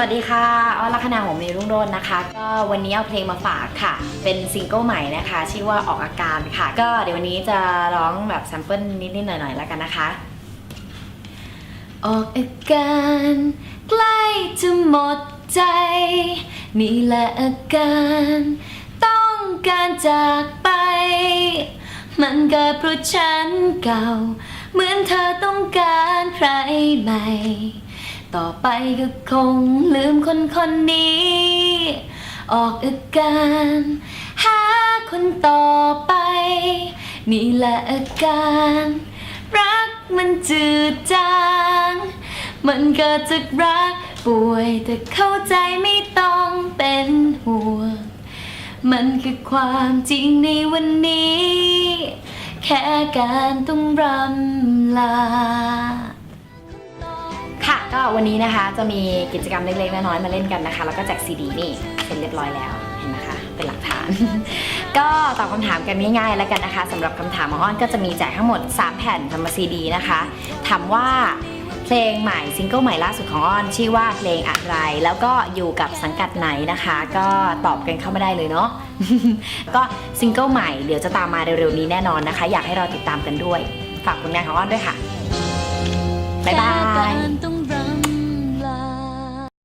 วัสดีค่ะอ้อลัคนาหัวเมรุ่งโรจน์นะคะ ก็วันนี้เอาเพลงมาฝากค่ะ เป็นซิงเกิลใหม่นะคะ ชื่อว่าออกอาการค่ะ ก็เดี๋ยววันนี้จะร้องแบบแซมเปิลนิดๆหน่อยๆแล้วกันนะคะ ออกอาการใกล้จะหมดใจ นี่แหละอาการ ต้องการจากไป มันเกิดเพราะฉันเก่า เหมือนเธอต้องการ ใครใหม่ ต่อไปก็คงลืมคนคนนี้ ออกอาการ หาคนต่อไป นี่แหละอาการ รักมันจืดจาง มันเกิดจากรักป่วยแต่เข้าใจไม่ต้องเป็นห่วง มันคือความจริงในวันนี้ แค่การต้องรำลา วันนี้นะคะจะมีกิจกรรมเล็กๆน้อยๆมาเล่นกันนะคะ แล้วก็แจกซีดีนี่เสร็จเรียบร้อยแล้วเห็นไหมคะเป็นหลักฐาน ก็ตอบคำถามกันง่ายๆแล้วกันนะคะสำหรับคำถามของอ้อนก็จะมีแจกทั้งหมด 3 แผ่นทำมาซีดีนะคะ ถามว่าเพลงใหม่ซิงเกิลใหม่ล่าสุดของอ้อนชื่อว่าเพลงอะไร แล้วก็อยู่กับสังกัดไหนนะคะ ก็ตอบกันเข้ามาได้เลยเนาะ ก็ซิงเกิลใหม่เดี๋ยวจะตามมาเร็วๆนี้แน่นอนนะคะ อยากให้เราติดตามกันด้วย ฝากผลงานของอ้อนด้วยค่ะบ๊ายบาย